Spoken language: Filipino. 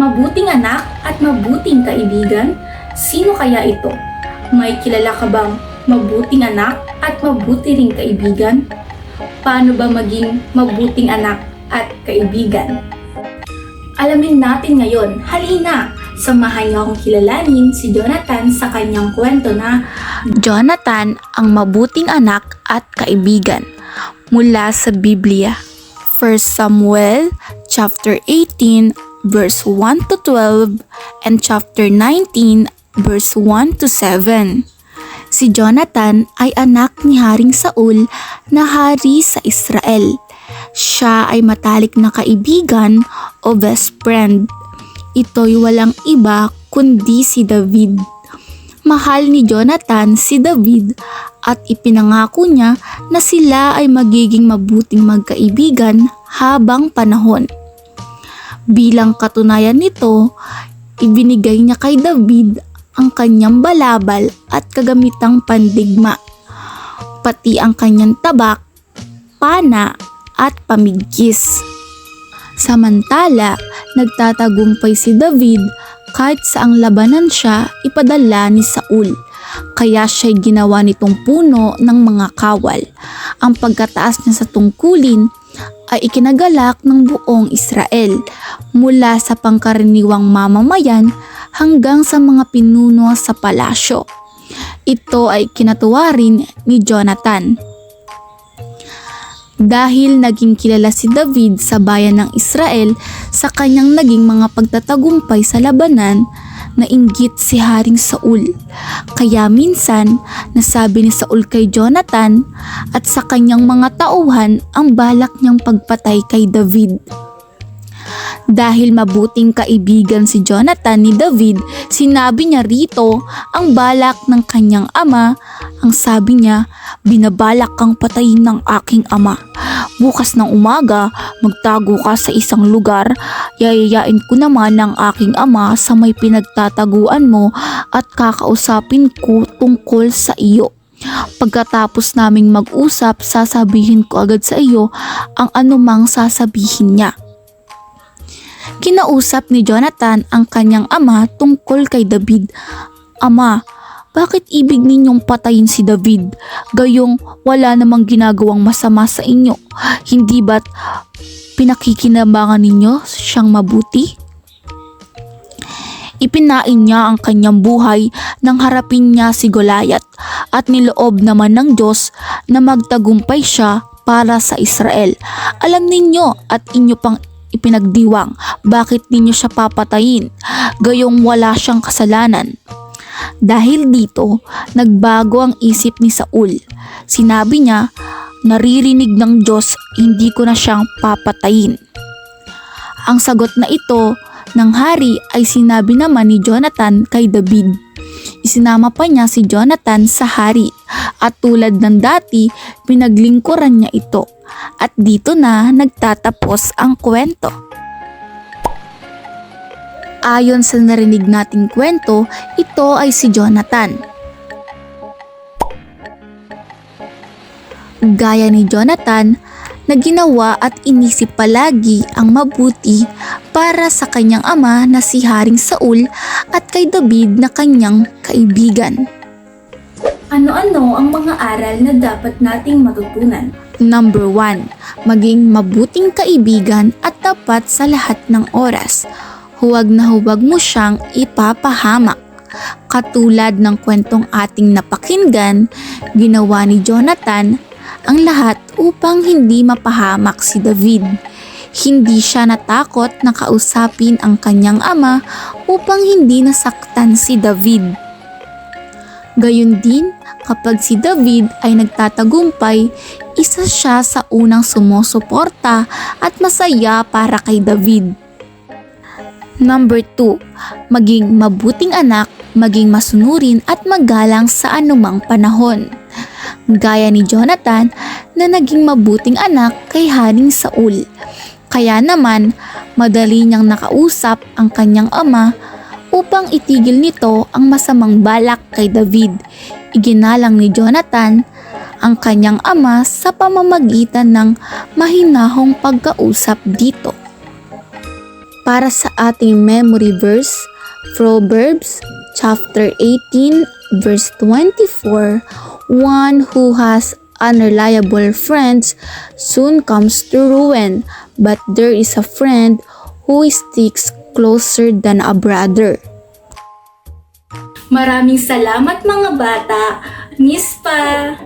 Mabuting anak at mabuting kaibigan? Sino kaya ito? May kilala ka bang mabuting anak at mabuti ring kaibigan? Paano ba maging mabuting anak at kaibigan? Alamin natin ngayon. Halina! Samahan niyo akong kilalanin si Jonathan sa kanyang kwento na Jonathan ang mabuting anak at kaibigan mula sa Biblia. 1 Samuel chapter 18 verse 1 to 12 and chapter 19 verse 1 to 7. Si Jonathan ay anak ni Haring Saul na hari sa Israel. Siya ay matalik na kaibigan o best friend. Ito'y walang iba kundi si David. Mahal ni Jonathan si David at ipinangako niya na sila ay magiging mabuting magkaibigan habang panahon. Bilang katunayan nito, ibinigay niya kay David ang kanyang balabal at kagamitang pandigma, pati ang kanyang tabak, pana at pamigkis. Samantala, nagtatagumpay si David kahit sa ang labanan siya ipadala ni Saul. Kaya siya'y ginawa nitong puno ng mga kawal. Ang pagkataas niya sa tungkulin ay ikinagalak ng buong Israel mula sa pangkaraniwang mamamayan hanggang sa mga pinuno sa palasyo. Ito ay kinatuwa rin ni Jonathan. Dahil naging kilala si David sa bayan ng Israel sa kanyang naging mga pagtatagumpay sa labanan, nainggit si Haring Saul. Kaya minsan, nasabi ni Saul kay Jonathan at sa kanyang mga tauhan ang balak niyang pagpatay kay David. Dahil mabuting kaibigan si Jonathan ni David, sinabi niya rito ang balak ng kanyang ama. Ang sabi niya, binabalak kang patayin ng aking ama. Bukas ng umaga, magtago ka sa isang lugar. Yayayain ko naman ng aking ama sa may pinagtataguan mo at kakausapin ko tungkol sa iyo. Pagkatapos naming mag-usap, sasabihin ko agad sa iyo ang anumang sasabihin niya. Kinausap ni Jonathan ang kanyang ama tungkol kay David. Ama, bakit ibig ninyong patayin si David? Gayong wala namang ginagawang masama sa inyo. Hindi ba't pinakikinabangan ninyo siyang mabuti? Ipinain niya ang kanyang buhay nang harapin niya si Goliath at niloob naman ng Diyos na magtagumpay siya para sa Israel. Alam ninyo at inyo pang ipinagdiwang bakit ninyo siya papatayin gayong wala siyang kasalanan. Dahil dito, nagbago ang isip ni Saul. Sinabi niya, naririnig ng Diyos, hindi ko na siyang papatayin. Ang sagot na ito ng hari ay sinabi naman ni Jonathan kay David. Isinama pa niya si Jonathan sa hari at tulad ng dati, pinaglingkuran niya ito. At dito na nagtatapos ang kwento. Ayon sa narinig nating kwento, ito ay si Jonathan. Gaya ni Jonathan, na ginawa at inisip palagi ang mabuti para sa kanyang ama na si Haring Saul at kay David na kanyang kaibigan. ano-ano ang mga aral na dapat nating matutunan. Number 1. Maging mabuting kaibigan at tapat sa lahat ng oras. Huwag na huwag mo siyang ipapahamak. Katulad ng kwentong ating napakinggan, ginawa ni Jonathan ang lahat upang hindi mapahamak si David. Hindi siya natakot na kausapin ang kanyang ama upang hindi nasaktan si David. Gayun din, kapag si David ay nagtatagumpay, isa siya sa unang sumusuporta at masaya para kay David. Number 2, maging mabuting anak, maging masunurin at magalang sa anumang panahon. Gaya ni Jonathan na naging mabuting anak kay Haring Saul. Kaya naman, madali niyang nakausap ang kanyang ama upang itigil nito ang masamang balak kay David. Iginalang ni Jonathan ang kanyang ama sa pamamagitan ng mahinahong pagkausap dito. Para sa ating memory verse, Proverbs chapter 18 verse 24, one who has unreliable friends soon comes to ruin, but there is a friend who sticks closer than a brother. Maraming salamat mga bata. Miss pa!